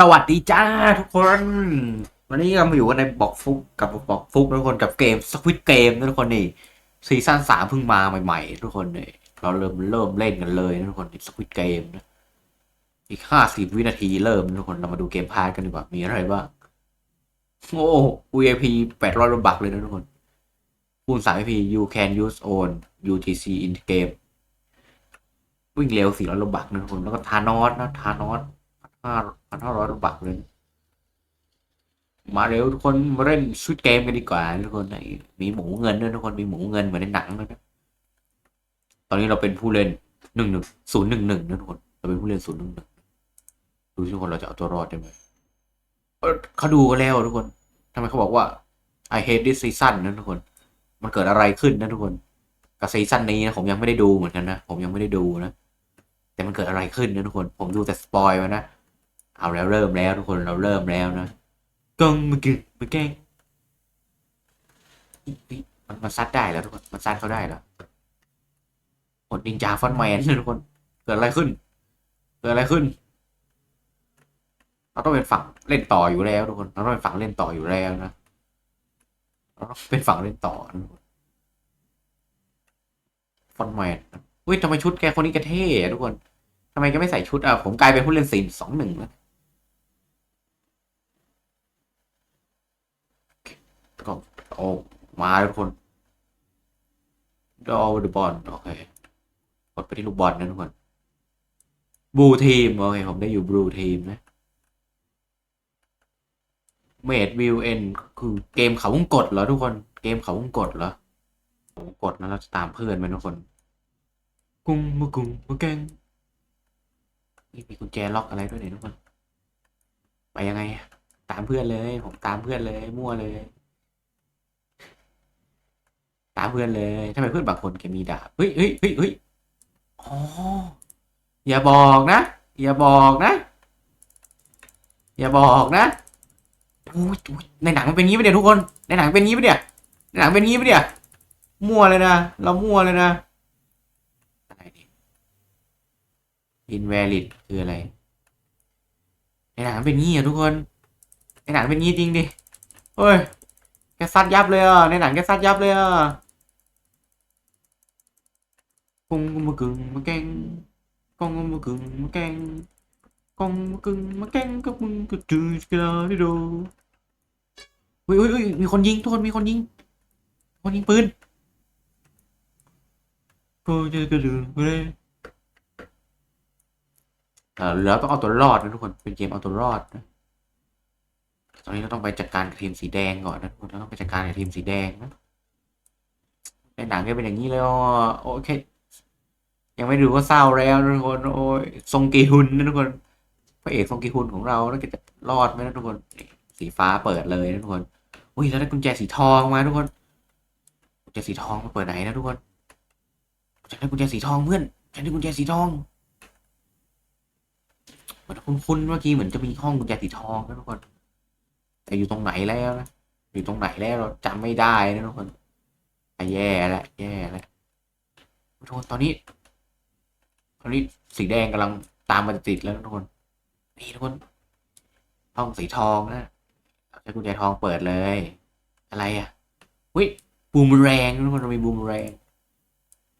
สวัสดีจ้าทุกคน วันนี้เรามาอยู่กันในบอกฟุกกับบอกฟุกทุกคนกับเกมสควิตเกมทุกคนนี่ซีซั่นสามเพิ่งมาใหม่ๆ ทุกคนนี่เราเริ่มเริ่มเล่นกันเลยทุกคนสควิตเกมนะอีกห้าสิบวินาทีเริ่มทุกคนเรามาดูเกมพาร์ทกันดีกว่ามีอะไรบ้างโอ้ VIP แปดร้อยบักเลยนะทุกคนคูณสาม VIP you can use own UTC in game วิ่งเร็วสี่ร้อยบักนะทุกคนแล้วก็ทานอสนะทานอส ห้าพันห้าร้อยบักเลย มาเร็วทุกคนมาเล่นชุดเกมกันดีกว่าทุกคนไหนมีหมูเงินด้วยทุกคนมีหมูเงินเหมือนในหนังเลยนะตอนนี้เราเป็นผู้เล่นหนึ่งหนึ่งศูนย์หนึ่งหนึ่งนะทุกคนเราเป็นผู้เล่นศูนย์หนึ่งหนึ่งดูทุกคนเราจะเอาตัวรอดได้ไหมเอ้ยเขาดูกันแล้วทุกคนทำไมเขาบอกว่า I hate this season นะทุกคน มันเกิดอะไรขึ้นนะทุกคนกับซีซั่นนี้นะผมยังไม่ได้ดูเหมือนกันนะ ผมยังไม่ได้ดูนะ แต่มันเกิดอะไรขึ้นนะทุกคน ผมดูแต่สปอยมานะ เอาแล้วเริ่มแล้วทุกคนเราเริ่มแล้วนะกงมือกึมือแกงอิอิมันมันซัดได้แล้วทุกคนมันซัดเขาได้แล้วหมดนินจาฟอนแมนทุกคน เกิดอะไรขึ้น เกิดอะไรขึ้น เราต้องเป็นฝั่งเล่นต่ออยู่แล้วทุกคน เราต้องเป็นฝั่งเล่นต่ออยู่แล้วนะ เราต้องเป็นฝั่งเล่นต่อนะทุกคนฟอนแมนอุ้ยทำไมชุดแกคนนี้แกเท่อะทุกคนทำไมแกไม่ใส่ชุดอะผมกลายเป็นผู้เล่นซีนสองหนึ่งแล้ว ก็โอ้มาแล้วทุกคนดอวดูบอลโอเคกดไปที่ลูกบอลนะทุกคนบลูทีมโอเคผมได้อยู่บลูทีมนะเมดวิวเอ็นคือเกมเขาวงกดเหรอทุกคน เกมเขาวงกดเหรอผมกดแล้วเราจะตามเพื่อนไปทุกคน กุ้งมือกุ้งมือแกงนี่มีกุญแจล็อกอะไรด้วยเนี่ยทุกคน ไปยังไง ตามเพื่อนเลย ผมตามเพื่อนเลย มั่วเลย เพื่อนเลยทำไมเพื่อนบางคนแกมีดาบเฮ้ยเฮ้ยเฮ้ยเฮ้ยอ๋ออย่าบอกนะ อย่าบอกนะ อย่าบอกนะอุ๊ยอุ๊ยในหนังมันเป็นงี้ปะเนี่ยทุกคน ในหนังเป็นงี้ปะเนี่ยในหนังเป็นงี้ปะเนี่ยมั่วเลยนะ เรามั่วเลยนะอะไรดิ invalid คืออะไร ในหนังเป็นงี้อะทุกคน ในหนังเป็นงี้จริงดิเฮ้ยแกซัดยับเลยอะ ในหนังแกซัดยับเลยอะ กงมากึงมาแกงกงมากึงมาแกงกงมากึงมาแกงกับมึงก็จืดกันได้ดูเฮ้ยเฮ้ยเฮ้ยมีคนยิงทุกคนมีคนยิง คนยิงปืนก็จะกระดือเลยเออแล้วต้องเอาตัวรอดนะทุกคนเป็นเกมเอาตัวรอดนะตอนนี้เราต้องไปจัดการทีมสีแดงก่อนนะทุกคนเราต้องไปจัดการทีมสีแดงนะในหนังก็เป็นอย่างนี้เลยอะโอเค ยังไม่ดูก็เศร้าแล้วทุกคน โอ้ยทรงกีฮุนนะทุกคนพระเอกทรงกีฮุนของเราแล้วจะรอดไหมนะทุกคน สีฟ้าเปิดเลยนะทุกคนอุ้ยแล้วได้กุญแจสีทองมาทุกคนกุญแจสีทองมาเปิดไหนนะทุกคนฉันได้กุญแจสีทองเพื่อนฉันได้กุญแจสีทองมันคุ้นๆเมื่อกี้เหมือนจะมีห้องกุญแจสีทองนะทุกคน แต่อยู่ตรงไหนแล้วนะอยู่ตรงไหนแล้วเราจำไม่ได้นะทุกคนแย่แล้วแย่แล้วทุกคนตอนนี้ อนนี้สีแดงกำลังตามมาติดแล้วทุกคนนี่ทุกคน ห้องสีทองนะใช้กุญแจทองเปิดเลย อะไรอะอุ้ยบูมแรงทุกคนเรามีบูมแรง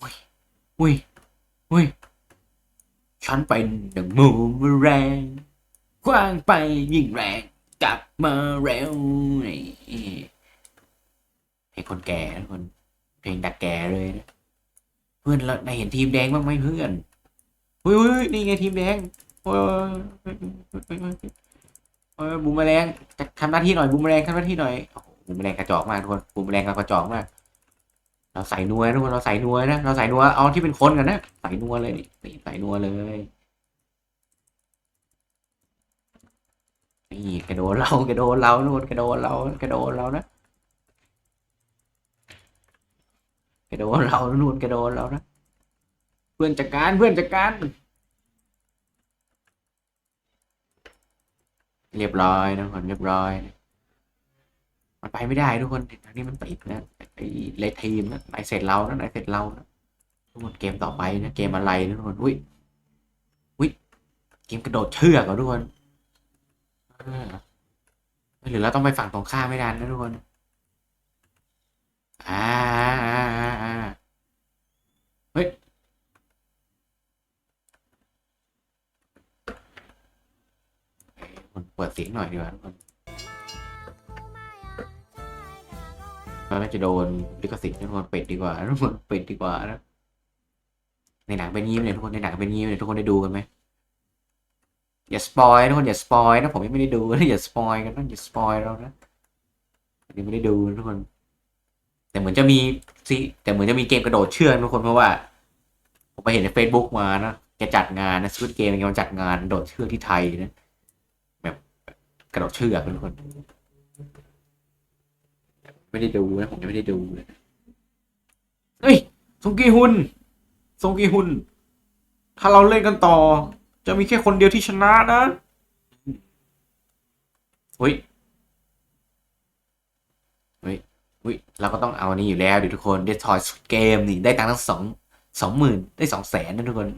อุ้ยอุ้ยอุ้ยฉันเป็นหนึ่งมูมแรงกว้างไปยิ่งแรงกลับมาเร็วนี่ให้คนแก่นะคนเพลงดักแก่เลยนะเพื่อนเราได้เห็นทีมแดงบ้างไหมเพื่อน เฮ้ยนี่ไงทีมแดงโอ้ยเฮ้ยบูมแมลงทำหน้าที่หน่อยบูมแมลงทำหน้าที่หน่อยบูมแมลงกระจอกมากทุกคนบูมแมลงกระจอกมากเราใส่นัวนะทุกคนเราใส่นัวนะเราใส่นัวเอาที่เป็นคนกันนะใส่นัวเลยนี่ใส่นัวเลยนี่แกโดนเราแกโดนเราโน่นแกโดนเราแกโดนเรานะแกโดนเราโน่นแกโดนเรานะ พื่อนจัดการเพื่อนจัดการ เรียบร้อยนะทุกคนเรียบร้อย มันไปไม่ได้ทุกคนทางนี้มันติดนะไอ้เลทีมนะไหนเสร็จเรานะไหนเสร็จเรานะทุกคนเกมต่อไปนะเกมอะไรนะทุกคนอุ้ยอุ้ยเกมกระโดดเชือกเหรอทุกคนหรือเราต้องไปฝั่งตรงข้ามไม่ไดันนะทุกคน อ่าอ่าอ่าอ่าเฮ้ย เปิดเสียงหน่อยดีกว่าทุกคนเราน่าจะโดนลิขสิทธิ์ทุกคนปิดดีกว่าทุกคนปิดดีกว่านะในหนังเป็นงี้เนี่ยทุกคนในหนังเป็นงี้เนี่ยทุกคนได้ดูกันไหมอย่าสปอยทุกคนอย่าสปอยนะผมยังไม่ได้ดูนะอย่าสปอยกันนะอย่าสปอยเรานะยังไม่ได้ดูทุกคน แต่เหมือนจะมีสิแต่เหมือนจะมีเกมกระโดดเชือกทุกคนเพราะว่า ผมไปเห็นใน Facebook มานะแกจัดงานนะสวิตเกมแกมาจัดงานโดดเชือกที่ไทยนะ กระโดดเชือกนะทุกคน ไม่ได้ดูนะผมยังไม่ได้ดูเลยเฮ้ยซงกีฮุนซงกีฮุน ถ้าเราเล่นกันต่อ จะมีแค่คนเดียวที่ชนะนะเฮ้ยเฮ้ยเฮ้ยเราก็ต้องเอาอันนี้อยู่แล้วดิทุกคนเดทอยเกมนี่ได้ตังค์ทั้งสองสองหมื่นได้สองแสนนะทุกคน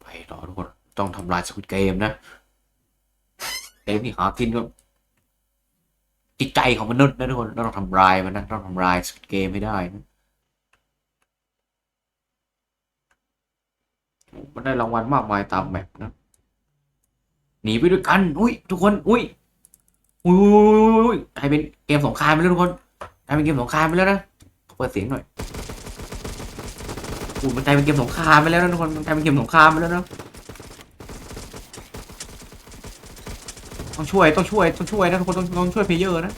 ไปต่อทุกคน ต้องทำลายสกุตเกมนะ เกมที่หากินก็จิตใจของมนุษย์นะทุกคนเราต้องทำลายมันนะต้องทำลายสเกมให้ได้นะมันได้รางวัลมากมายตามแมปนะหนีไปด้วยกัน อุ้ยทุกคน อุ้ยอุ้ยอุ้ยอุ้ยอุ้ยกลายเป็นเกมสงครามไปแล้วทุกคนกลายเป็นเกมสงครามไปแล้วนะเปิดเสียงหน่อยอุ้ยมันกลายเป็นเกมสงครามไปแล้วนะทุกคนมันกลายเป็นเกมสงครามไปแล้วนะ ต้องช่วยต้องช่วยต้องช่วยนะทุกคนต้องต้องช่วยเพลเยอร์นะ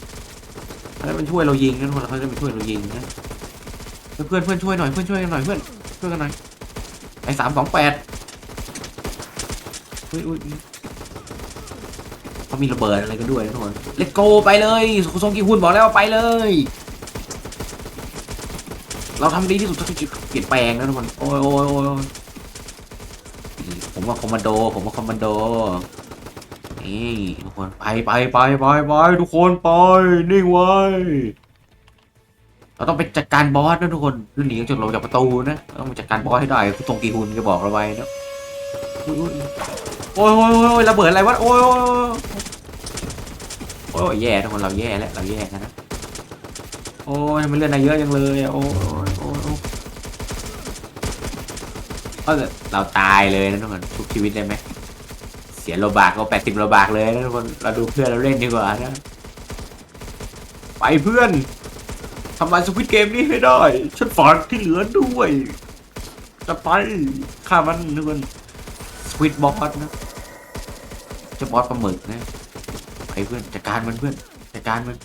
แล้วมันช่วยเรายิงนะทุกคนเขาจะมาช่วยเรายิงนะเพื่อนเพื่อนช่วยหน่อยเพื่อนช่วยกันหน่อยเพื่อนช่วยกันหน่อยไอ้สามสองแปดอุ้ยอุ้ยเขามีระเบิดอะไรกันด้วยนะทุกคนเลตโกไปเลยคุณทรงกีฮุนบอกแล้วไปเลย เราทำดีที่สุดเท่าที่จะเปลี่ยนแปลงนะทุกคนโอ้โอ้ยโอ้ยโอ้ยผมว่าคอมมานโด ผมว่าคอมมานโด นี่ทุกคนไปไปไปไปไปทุกคนไปนิ่งไว้ เราต้องไปจัดการบอสนะทุกคนคือหนีจนลงจากประตูนะต้องไปจัดการบอสให้ได้คือตรงกีฮุนก็บอกเราไว้นะโอ้ยโอ้ยโอ้ยระเบิดอะไรวะโอ้ยโอ้ยโอ้ยแย่ทุกคนเราแย่แล้วเราแย่นะโอ้ยทำไมเลือดนายเยอะจังเลยโอ้ยโอ้ยโอ้ยเราตายเลยนะทุกคนทุกชีวิตเลยไหม เสียโลบากก็แปดสิบโลบากเลยนะทุกคนเราดูเพื่อนเราเล่นดีกว่านะไปเพื่อนทำลายสควิตเกมนี้ให้ได้ ฉันฝากที่เหลือด้วยจะไปฆ่ามันนึกว่าสควิตบอสนะจะบอสปลาหมึกนะไปเพื่อนจัดการมันเพื่อนจัดการมัน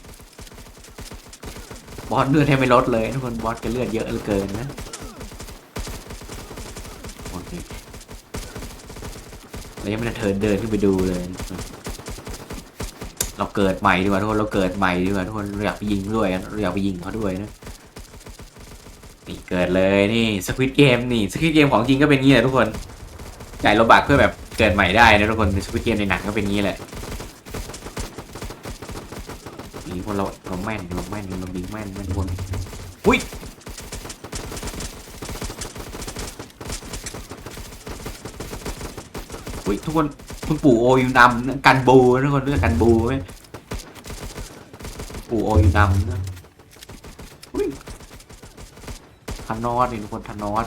บอสเลือดให้ไม่ลดเลยทุกคนบอสก็เลือดเยอะเหลือเกินนะโอเค เรายังไม่ได้เทินเดินขึ้นไปดูเลย เราเกิดใหม่ดีกว่าทุกคนเราเกิดใหม่ดีกว่าทุกคนเราอยากไปยิงด้วยเราอยากไปยิงเขาด้วยนะนี่เกิดเลยนี่สควิตเกมนี่สควิตเกมของจริงก็เป็นงี้แหละทุกคนจ่ายโลบักเพื่อแบบเกิดใหม่ได้นะทุกคนสควิตเกมในหนังก็เป็นงี้แหละนี่คนเราเราแม่นเราแม่นเรายิงแม่นแม่นคนอุ้ย อุ้ยทุกคนคุณปู่โออยู่นำกันบูทุกคนเรื่องกันบูไหมปู่โออยู่ดำนะอุ้ยทานอสนี่ทุกคนทานอส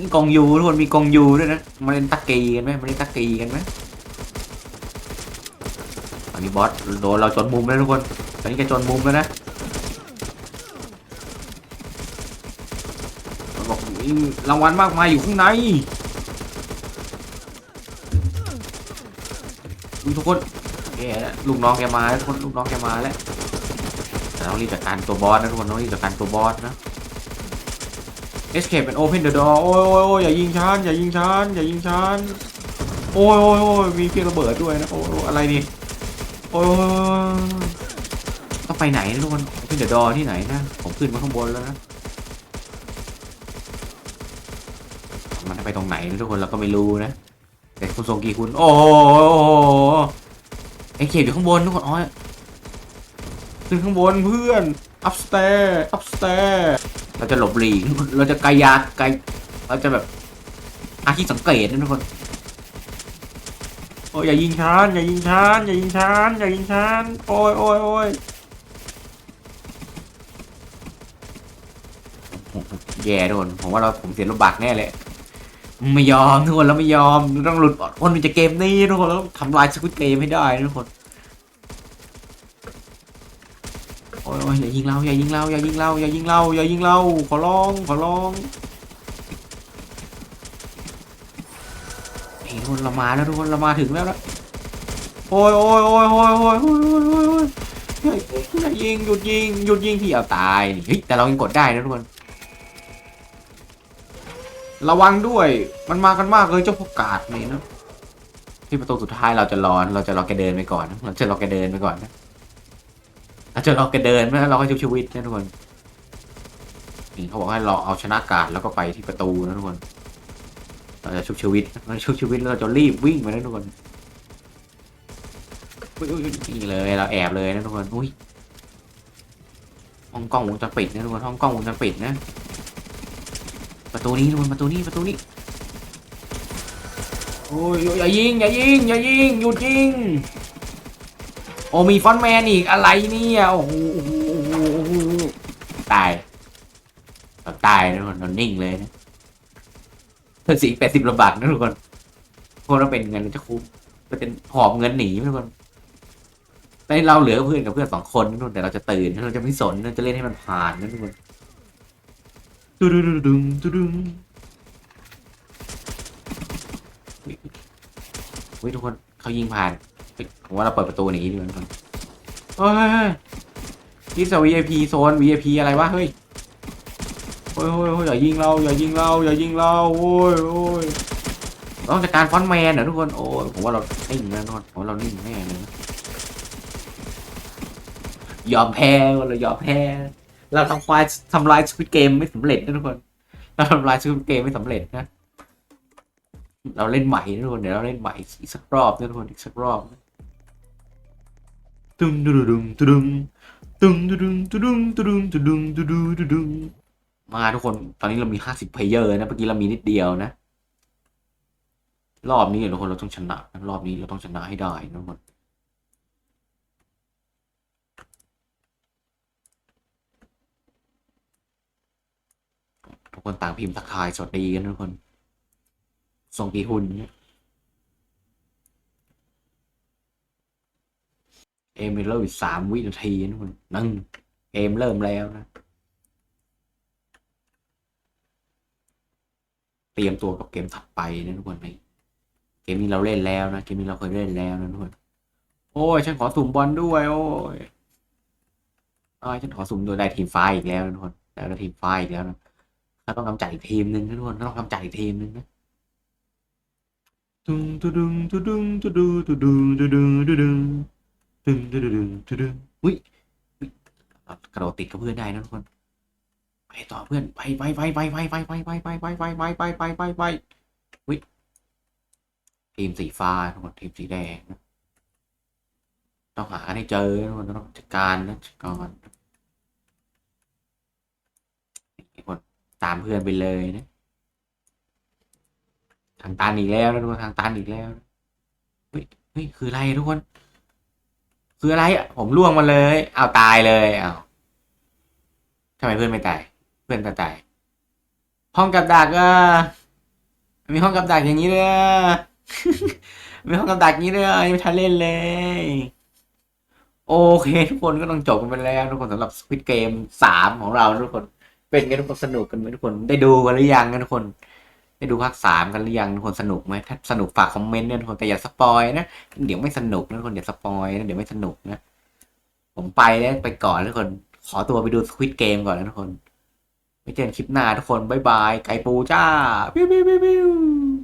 มีกองยูทุกคนมีกองยูด้วยนะมาเล่นตะกีกันไหมมาเล่นตะกีกันไหมตอนนี้บอสโดนเราจนมุมแล้วทุกคนตอนนี้แกจนมุมแล้วนะมันบอกมีรางวัลมากมายอยู่ข้างในอุ๊ย ทุกคนแกลูกน้องแกมาแล้วทุกคนลูกน้องแกมาแล้วแต่ต้องรีบจัดการตัวบอสนะทุกคนต้องรีบจัดการตัวบอสนะ escape เป็น open the door โอ้ยโอ้ยโอ้ยอย่ายิงฉันอย่ายิงฉันอย่ายิงฉันโอ้ยโอ้ยโอ้ยมีเพียงระเบิดด้วยนะโอ้ยอะไรนี่โอ้ยต้องไปไหนทุกคน open the door ที่ไหนนะผมขึ้นมาข้างบนแล้วนะมันไปตรงไหนทุกคนเราก็ไม่รู้นะ แต่คุณทรงกีคุณ โอ้โหไอเขตอยู่ข้างบนทุกคนอ๋อขึ้นข้างบนเพื่อน upstairs upstairs เราจะหลบหลีกเราจะกายาไกเราจะแบบอาที่สังเกตนะทุกคนโอ้ยอย่ายิงฉันอย่ายิงฉันอย่ายิงฉันอย่ายิงฉันโอ้ยโอ้ยโอ้ยแย่โดนผมว่าเราผมเสียลูกบักแน่เลย ไม่ยอมทุกคนเราไม่ยอมต้องหลุดอดคนมันจะเกมนี้ทุกคนแล้วทำลายสกุตเกมให้ได้ทุกคนโอ้ยอย่ายิงเราอย่ายิงเราอย่ายิงเราอย่ายิงเราอย่ายิงเราขอร้องขอร้องนี่ทุกคนเรามาแล้วทุกคนเรามาถึงแล้วนะโอ้ยโอ้ยโอ้ยโอ้ยโอ้ยโอ้ยโอ้ยโอ้ยอย่ายิงหยุดยิงหยุดยิงที่เอาตายเฮ้ยแต่เรายังกดได้นะทุกคน ระวังด้วย มันมากันมากเลยเจ้าพวกกาดนี่นะที่ประตูสุดท้ายเราจะรอเราจะรอแกเดินไปก่อน เราจะรอแกเดินไปก่อนนะเราจะรอแกเดินไม่เราก็ชุบชีวิตนะทุกคนนี่เขาบอกให้รอเอาชนะกาดแล้วก็ไปที่ประตูนะทุกคน เราจะชุบชีวิตเราชุบชีวิตแล้วเราจะรีบวิ่งไปนะทุกคนนี่เลยเราแอบเลยนะทุกคน อุ้ยห้องกล้องวงจรปิดนะทุกคนห้องกล้องวงจรปิดนะ ประตูนี้ทุกคนประตูนี้ประตูนี้โอ้ยอย่ายิงอย่ายิงอย่ายิงหยุดยิงโอ้มีฟอนแมนอีกอะไรเนี่ยโอ้โหโอ้โหตายเราตายนะทุกคนเรานิ่งเลยนะเพื่อสี่แปดสิบระบาทนะทุกคนพวกเราเป็นเงินเราจะคุ้มเราจะหอบเงินหนีทุกคนแต่เราเหลือเพื่อนกับเพื่อนสองคนนะทุกคนแต่เราจะตื่นเราจะไม่สนเราจะเล่นให้มันผ่านนะทุกคน ตุดุดุดุงตุดุงเฮ้ยทุกคนเขายิงผ่านผมว่าเราเปิดประตูหนีดีกว่าทุกคนเฮ้ยที่ส VIP โซน VIP อะไรวะเฮ้ยโอ้ยโอ้ยโอ้ยอย่ายิงเราอย่ายิงเราอย่ายิงเราโอ้ยโอ้ยต้องจัดการฟอนแมนเหรอทุกคนโอ้ยผมว่าเรานิ่งนะทุกคนผมว่าเรานิ่งแน่เลยยอมแพ้เรายอมแพ้ เราทำลายทำลายสควิตเกมไม่สำเร็จนะทุกคน เราทำลายสควิตเกมไม่สำเร็จนะ เราเล่นใหม่นะทุกคน เดี๋ยวเราเล่นใหม่อีกสักรอบนะทุกคน อีกสักรอบตึงดุดุงดุดุงตึงดุดุงดุดุงดุดุงดุดุงดุดุดุดุงมาทุกคน ตอนนี้เรามีห้าสิบเพลเยอร์นะ เมื่อกี้เรามีนิดเดียวนะ รอบนี้ทุกคนเราต้องชนะ รอบนี้เราต้องชนะให้ได้นะทุกคน คนต่างพิมพ์ทักทายสวัสดีกันทุกคน ส่งกีหุ่นเนี่ยเอมเริ่มอีกสามวินาทีนะทุกคนนั่งเกมเริ่มแล้วนะ เตรียมตัวกับเกมถัดไปนะทุกคนในเกมนี้เราเล่นแล้วนะ เกมนี้เราเคยเล่นแล้วนะทุกคน โอ้ยฉันขอสุ่มบอลด้วย โอ้ยอ้ยฉันขอสุ่มโดยได้ทีมฟ้าอีกแล้วนะทุกคนได้ทีมฟ้าอีกแล้วนะ เราต้องกำจัดอีกทีมหนึ่งนะทุกคนต้องกำจัดอีกทีมหนึ่งนะดุงดุดุงดุดุงดุดุดุดุงดุดุงดุดุงดุงดุดุดุงดุดุงอุ้ยเรากระโดดติดกับเพื่อนได้นะทุกคนไปต่อเพื่อนไปไปไปไปไปไปไปไปไปไปไปไปไปไปไปไปอุ้ยทีมสีฟ้าทุกคนทีมสีแดงต้องหาให้เจอทุกคนต้องจัดการนะจัดการทุกคน ตามเพื่อนไปเลยนะ ทางตันอีกแล้วนะทุกคนทางตันอีกแล้วเฮ้ยเฮ้ยคืออะไรทุกคน คืออะไรอะผมล่วงมาเลย เอาตายเลยเอาทำไมเพื่อนไม่ตาย เพื่อนตายตายห้องกับดักอะมีห้องกับดักอย่างนี้เลยมีห้องกับดักอย่างนี้เลยอะยังไม่ทันเล่นเลย โอเค ทุกคนก็ต้องจบกันไปแล้ว ทุกคนสำหรับ Squid Game สามของเราทุกคน เป็นไงทุกคนสนุกกันไหมทุกคนได้ดูกันหรือยังกันทุกคน ได้ดูภาคสามกันหรือยังทุกคนสนุกไหมถ้าสนุกฝากคอมเมนต์เนี่ยทุกคนแต่อย่าสปอยนะเดี๋ยวไม่สนุกนะทุกคนอย่าสปอยนะเดี๋ยวไม่สนุกนะผมไปแล้วไปก่อนทุกคน ขอตัวไปดูสควิตเกมก่อนนะทุกคนไว้เจอกันคลิปหน้าทุกคนบ๊ายบายไก่ปูจ้าบิ้วบิ้วบิ้ว